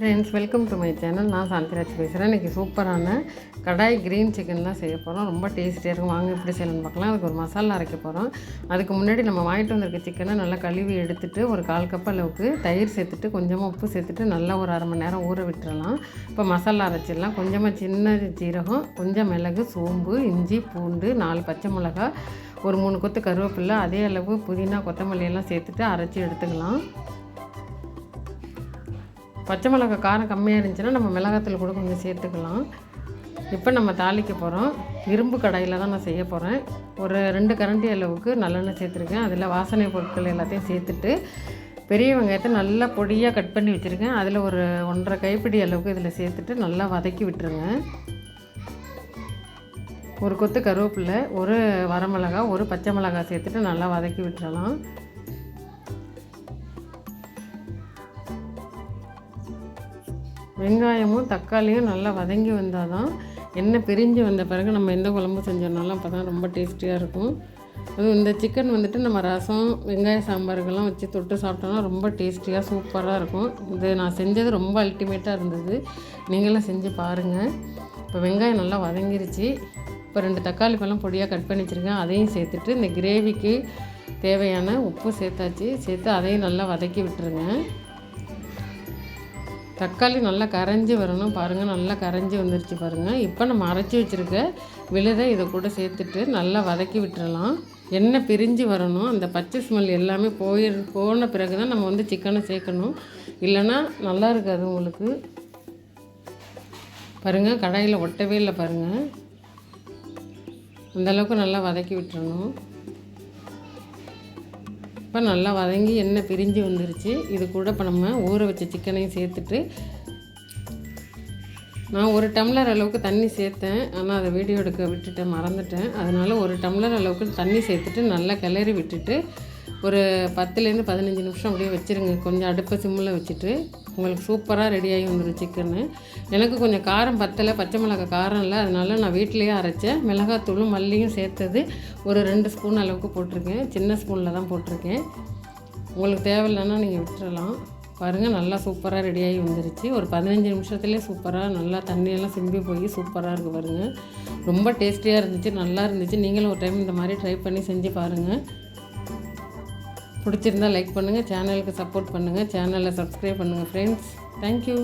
Friends welcome to my channel நான் சாந்திராஜ் பேசுகிறேன் இன்றைக்கி சூப்பரான கடாய் க்ரீன் சிக்கன் தான் செய்ய போகிறோம் ரொம்ப டேஸ்டியாக இருக்கும். வாங்க எப்படி செய்யணும்னு பார்க்கலாம். அதுக்கு ஒரு மசாலா அரைக்க போகிறோம் அதுக்கு முன்னாடி நம்ம வாங்கிட்டு வந்திருக்க சிக்கனை நல்லா கழுவி எடுத்துட்டு ஒரு கால் கப் அளவுக்கு தயிர் சேர்த்துட்டு கொஞ்சமாக உப்பு சேர்த்துட்டு நல்லா ஒரு அரை மணி நேரம் ஊற விட்டுறலாம். இப்போ மசாலா அரைச்சிடலாம். கொஞ்சமாக சின்ன ஜீரகம் கொஞ்சம் மிளகு சோம்பு இஞ்சி பூண்டு நாலு பச்சை மிளகா ஒரு மூணு கொத்து கருவேப்பில்லை அதே அளவு புதினா கொத்தமல்லி எல்லாம் சேர்த்துட்டு அரைச்சி எடுத்துக்கலாம். பச்சை மிளகாய் காரம் கம்மியாக இருந்துச்சுன்னா நம்ம மிளகாத்தூள் கூட கொஞ்சம் சேர்த்துக்கலாம். இப்போ நம்ம தாளிக்க போகிறோம் இரும்பு கடாயில் தான் நான் செய்ய போகிறேன் ஒரு ரெண்டு கரண்டி அளவுக்கு நல்லெண்ணெய் சேர்த்துருக்கேன். அதில் வாசனை பொருட்கள் எல்லாத்தையும் சேர்த்துட்டு பெரிய வெங்காயத்தை நல்லா பொடியாக கட் பண்ணி வச்சுருக்கேன். அதில் ஒரு ஒன்றரை கைப்பிடி அளவுக்கு இதில் சேர்த்துட்டு நல்லா வதக்கி விட்டுருங்க. ஒரு கொத்து கருவேப்பில்லை ஒரு வரமிளகா ஒரு பச்சை மிளகாய் சேர்த்துட்டு நல்லா வதக்கி விட்டுறலாம். வெங்காயமும் தக்காளியும் நல்லா வதங்கி வந்தால் தான் எண்ணெய் பிரிஞ்சு வந்த பிறகு நம்ம எந்த குழம்பு செஞ்சோம்னாலும் அப்போ தான் ரொம்ப டேஸ்டியாக இருக்கும். அதுவும் இந்த சிக்கன் வந்துட்டு நம்ம ரசம் வெங்காய சாம்பாருக்கெல்லாம் வச்சு தொட்டு சாப்பிட்டோம்னா ரொம்ப டேஸ்டியாக சூப்பராக இருக்கும். இது நான் செஞ்சது ரொம்ப அல்டிமேட்டாக இருந்தது. நீங்களும் செஞ்சு பாருங்கள் இப்போ வெங்காயம் நல்லா வதங்கிருச்சு. இப்போ ரெண்டு தக்காளி பழம் பொடியாக கட் பண்ணி வச்சுருக்கேன். அதையும் சேர்த்துட்டு இந்த கிரேவிக்கு தேவையான உப்பு சேர்த்தாச்சு. சேர்த்து அதையும் நல்லா வதக்கி விட்டுருங்க. தக்காளி நல்லா கரைஞ்சி வரணும். பாருங்கள் நல்லா கரைஞ்சி வந்துருச்சு பாருங்கள் இப்போ நம்ம அரைச்சி வச்சுருக்க விழுதை இதை கூட சேர்த்துட்டு நல்லா வதக்கி விட்டுறலாம். எண்ணெய் பிரிஞ்சு வரணும். அந்த பச்சை ஸ்மெல் எல்லாமே போய் போன பிறகு தான் நம்ம வந்து சிக்கனை சேர்க்கணும். இல்லைன்னா நல்லா இருக்காது உங்களுக்கு. பாருங்கள் கடாயில் ஒட்டவே இல்லை பாருங்கள் அந்தளவுக்கு நல்லா வதக்கி விட்டுறணும். இப்போ நல்லா வதங்கி எண்ணெய் பிரிஞ்சு வந்துருச்சு. இது கூட இப்போ நம்ம ஊற வச்ச சிக்கனையும் சேர்த்துட்டு நான் ஒரு டம்ளர் அளவுக்கு தண்ணி சேர்த்தேன். ஆனால் அதை வீடியோ எடுக்க விட்டுட்டேன் மறந்துட்டேன். அதனால் ஒரு டம்ளர் அளவுக்கு தண்ணி சேர்த்துட்டு நல்லா கிளறி விட்டுட்டு ஒரு பத்துலேருந்து பதினஞ்சு நிமிஷம் அப்படியே வச்சுருங்க. கொஞ்சம் அடுப்பை சிம்மில் வச்சுட்டு உங்களுக்கு சூப்பராக ரெடியாகி வந்துடும் சிக்கனு எனக்கு கொஞ்சம் காரம் பத்தலை பச்சை மிளகாய் காரம் இல்லை. அதனால நான் வீட்டிலேயே அரைச்சேன். மிளகாத்தூளும் மல்லியும் சேர்த்தது ஒரு ரெண்டு ஸ்பூன் அளவுக்கு போட்டிருக்கேன். சின்ன ஸ்பூனில் தான் போட்டிருக்கேன். உங்களுக்கு தேவையில்லைன்னா நீங்கள் விட்டுறலாம். பாருங்கள் நல்லா சூப்பராக ரெடியாகி வந்துருச்சு. ஒரு பதினஞ்சு நிமிஷத்துலேயே சூப்பராக நல்லா தண்ணியெல்லாம் சிம்பி போய் சூப்பராக இருக்குது பாருங்கள் ரொம்ப டேஸ்டியாக இருந்துச்சு நல்லா இருந்துச்சு. நீங்களும் ஒரு டைம் இந்த மாதிரி ட்ரை பண்ணி செஞ்சு பாருங்கள் பிடிச்சிருந்தால் லைக் பண்ணுங்கள் சேனலுக்கு சப்போர்ட் பண்ணுங்கள் சேனலை சப்ஸ்கிரைப் பண்ணுங்கள் ஃப்ரெண்ட்ஸ் தேங்க்யூ